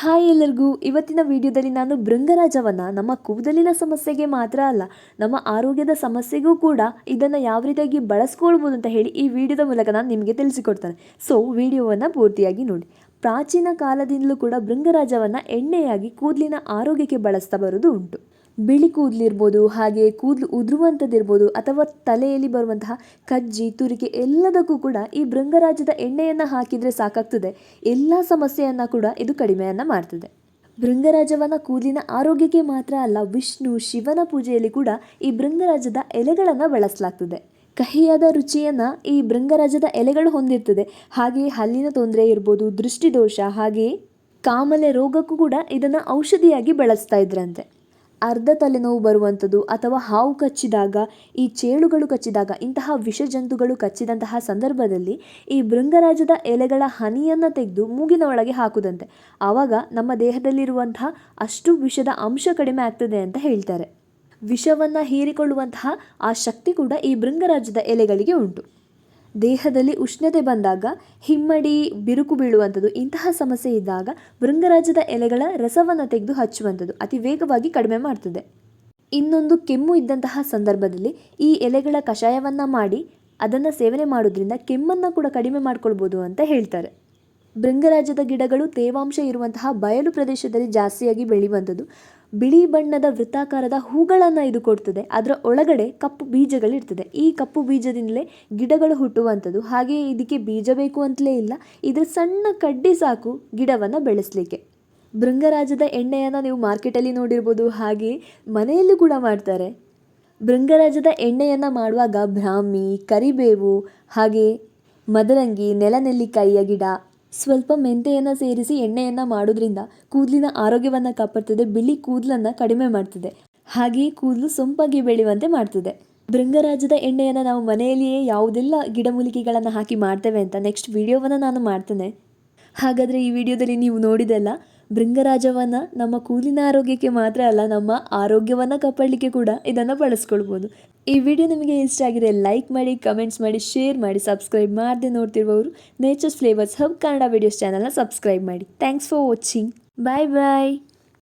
Hi ಎಲ್ಲರಿಗೂ. ಇವತ್ತಿನ ವಿಡಿಯೋದಲ್ಲಿ ನಾನು ಭೃಂಗರಾಜವನ್ನು. ನಮ್ಮ ಕೂದಲಿನ ಸಮಸ್ಯೆಗೆ ಮಾತ್ರ ಅಲ್ಲ, ನಮ್ಮ ಆರೋಗ್ಯದ ಸಮಸ್ಯೆಗೂ ಕೂಡ ಇದನ್ನು ಯಾವ ರೀತಿಯಾಗಿ ಬಳಸ್ಕೊಳ್ಬೋದು ಅಂತ ಹೇಳಿ ಈ ವಿಡಿಯೋದ ಮೂಲಕ ನಾನು ನಿಮಗೆ ತಿಳಿಸಿಕೊಡ್ತೇನೆ. ಸೊ ವಿಡಿಯೋವನ್ನು ಪೂರ್ತಿಯಾಗಿ ನೋಡಿ. ಪ್ರಾಚೀನ ಕಾಲದಿಂದಲೂ ಕೂಡ ಭೃಂಗರಾಜವನ್ನು ಎಣ್ಣೆಯಾಗಿ ಕೂದಲಿನ ಆರೋಗ್ಯಕ್ಕೆ ಬಳಸ್ತಾ ಬರೋದು ಉಂಟು. ಬಿಳಿ ಕೂದಲಿರ್ಬೋದು, ಹಾಗೆ ಕೂದಲು ಉದುರುವಂಥದ್ದಿರ್ಬೋದು, ಅಥವಾ ತಲೆಯಲ್ಲಿ ಬರುವಂತಹ ಕಜ್ಜಿ, ತುರಿಕೆ ಎಲ್ಲದಕ್ಕೂ ಕೂಡ ಈ ಭೃಂಗರಾಜದ ಎಣ್ಣೆಯನ್ನು ಹಾಕಿದರೆ ಸಾಕಾಗ್ತದೆ. ಎಲ್ಲ ಸಮಸ್ಯೆಯನ್ನು ಕೂಡ ಇದು ಕಡಿಮೆಯನ್ನು ಮಾಡ್ತದೆ. ಭೃಂಗರಾಜವನ್ನ ಕೂದಲಿನ ಆರೋಗ್ಯಕ್ಕೆ ಮಾತ್ರ ಅಲ್ಲ, ವಿಷ್ಣು ಶಿವನ ಪೂಜೆಯಲ್ಲಿ ಕೂಡ ಈ ಭೃಂಗರಾಜದ ಎಲೆಗಳನ್ನು ಬಳಸಲಾಗ್ತದೆ. ಕಹಿಯಾದ ರುಚಿಯನ್ನು ಈ ಭೃಂಗರಾಜದ ಎಲೆಗಳು ಹೊಂದಿರ್ತದೆ. ಹಾಗೆಯೇ ಹಲ್ಲಿನ ತೊಂದರೆ ಇರ್ಬೋದು, ದೃಷ್ಟಿದೋಷ ಹಾಗೆಯೇ ಕಾಮಲೆ ರೋಗಕ್ಕೂ ಕೂಡ ಇದನ್ನು ಔಷಧಿಯಾಗಿ ಬಳಸ್ತಾ ಇದ್ರಂತೆ. ಅರ್ಧ ತಲೆನೋವು ಬರುವಂಥದ್ದು ಅಥವಾ ಹಾವು ಕಚ್ಚಿದಾಗ, ಈ ಚೇಳುಗಳು ಕಚ್ಚಿದಾಗ, ಇಂತಹ ವಿಷಜಂತುಗಳು ಕಚ್ಚಿದಂತಹ ಸಂದರ್ಭದಲ್ಲಿ ಈ ಭೃಂಗರಾಜದ ಎಲೆಗಳ ಹನಿಯನ್ನು ತೆಗೆದು ಮೂಗಿನ ಒಳಗೆ ಹಾಕುದಂತೆ. ಆವಾಗ ನಮ್ಮ ದೇಹದಲ್ಲಿರುವಂತಹ ಅಷ್ಟು ವಿಷದ ಅಂಶ ಕಡಿಮೆ ಆಗ್ತದೆ ಅಂತ ಹೇಳ್ತಾರೆ. ವಿಷವನ್ನು ಹೀರಿಕೊಳ್ಳುವಂತಹ ಆ ಶಕ್ತಿ ಕೂಡ ಈ ಭೃಂಗರಾಜದ ಎಲೆಗಳಿಗೆ ಉಂಟು. ದೇಹದಲ್ಲಿ ಉಷ್ಣತೆ ಬಂದಾಗ ಹಿಮ್ಮಡಿ, ಬಿರುಕು ಬೀಳುವಂಥದ್ದು ಇಂತಹ ಸಮಸ್ಯೆ ಇದ್ದಾಗ ಭೃಂಗರಾಜದ ಎಲೆಗಳ ರಸವನ್ನು ತೆಗೆದು ಹಚ್ಚುವಂಥದ್ದು ಅತಿ ವೇಗವಾಗಿ ಕಡಿಮೆ ಮಾಡ್ತದೆ. ಇನ್ನೊಂದು ಕೆಮ್ಮು ಇದ್ದಂತಹ ಸಂದರ್ಭದಲ್ಲಿ ಈ ಎಲೆಗಳ ಕಷಾಯವನ್ನು ಮಾಡಿ ಅದನ್ನು ಸೇವನೆ ಮಾಡೋದ್ರಿಂದ ಕೆಮ್ಮನ್ನು ಕೂಡ ಕಡಿಮೆ ಮಾಡ್ಕೊಳ್ಬೋದು ಅಂತ ಹೇಳ್ತಾರೆ. ಭೃಂಗರಾಜದ ಗಿಡಗಳು ತೇವಾಂಶ ಇರುವಂತಹ ಬಯಲು ಪ್ರದೇಶದಲ್ಲಿ ಜಾಸ್ತಿಯಾಗಿ ಬೆಳೆಯುವಂಥದ್ದು ಬಿಳಿ ಬಣ್ಣದ ವೃತ್ತಾಕಾರದ ಹೂಗಳನ್ನು ಇದು ಕೊಡ್ತದೆ. ಅದರ ಒಳಗಡೆ ಕಪ್ಪು ಬೀಜಗಳಿರ್ತದೆ. ಈ ಕಪ್ಪು ಬೀಜದಿಂದಲೇ ಗಿಡಗಳು ಹುಟ್ಟುವಂಥದ್ದು. ಹಾಗೆಯೇ ಇದಕ್ಕೆ ಬೀಜ ಬೇಕು ಅಂತಲೇ ಇಲ್ಲ. ಇದರ ಸಣ್ಣ ಕಡ್ಡಿ ಸಾಕು ಗಿಡವನ್ನು ಬೆಳೆಸಲಿಕ್ಕೆ. ಭೃಂಗರಾಜದ ಎಣ್ಣೆಯನ್ನು ನೀವು ಮಾರ್ಕೆಟಲ್ಲಿ ನೋಡಿರ್ಬೋದು. ಹಾಗೆ ಮನೆಯಲ್ಲೂ ಕೂಡ ಮಾಡ್ತಾರೆ. ಭೃಂಗರಾಜದ ಎಣ್ಣೆಯನ್ನು ಮಾಡುವಾಗ ಬ್ರಾಹ್ಮಿ, ಕರಿಬೇವು, ಹಾಗೆ ಮದರಂಗಿ, ನೆಲನೆಲ್ಲಿಕಾಯಿಯ ಗಿಡ ಸ್ವಲ್ಪ ಮೆಂತೆಯನ್ನು ಸೇರಿಸಿ ಎಣ್ಣೆಯನ್ನು ಮಾಡೋದ್ರಿಂದ ಕೂದಲಿನ ಆರೋಗ್ಯವನ್ನು ಕಾಪಾಡ್ತದೆ, ಬಿಳಿ ಕೂದಲನ್ನು ಕಡಿಮೆ ಮಾಡ್ತದೆ. ಹಾಗೆಯೇ ಕೂದಲು ಸೊಂಪಾಗಿ ಬೆಳೆಯುವಂತೆ ಮಾಡ್ತದೆ. ಭೃಂಗರಾಜದ ಎಣ್ಣೆಯನ್ನು ನಾವು ಮನೆಯಲ್ಲಿಯೇ ಯಾವುದೆಲ್ಲ ಗಿಡಮೂಲಿಕೆಗಳನ್ನು ಹಾಕಿ ಮಾಡ್ತೇವೆ ಅಂತ ನೆಕ್ಸ್ಟ್ ವಿಡಿಯೋವನ್ನು ನಾನು ಮಾಡ್ತೇನೆ. ಹಾಗಾದರೆ ಈ ವಿಡಿಯೋದಲ್ಲಿ ನೀವು ನೋಡಿದೆಲ್ಲ ಭೃಂಗರಾಜವನ್ನು ನಮ್ಮ ಕೂಲಿನ ಆರೋಗ್ಯಕ್ಕೆ ಮಾತ್ರ ಅಲ್ಲ, ನಮ್ಮ ಆರೋಗ್ಯವನ್ನು ಕಾಪಾಡಲಿಕ್ಕೆ ಕೂಡ ಇದನ್ನು ಬಳಸ್ಕೊಳ್ಬೋದು. ಈ ವಿಡಿಯೋ ನಿಮಗೆ ಇಷ್ಟ ಆಗಿದೆ ಲೈಕ್ ಮಾಡಿ ಕಮೆಂಟ್ಸ್ ಮಾಡಿ ಶೇರ್ ಮಾಡಿ ಸಬ್ಸ್ಕ್ರೈಬ್ ಮಾಡದೆ ನೋಡ್ತಿರುವವರು. Nature's Flavours Hub Kannada videos ಚಾನಲ್ನ ಸಬ್ಸ್ಕ್ರೈಬ್ ಮಾಡಿ. Thanks for watching bye bye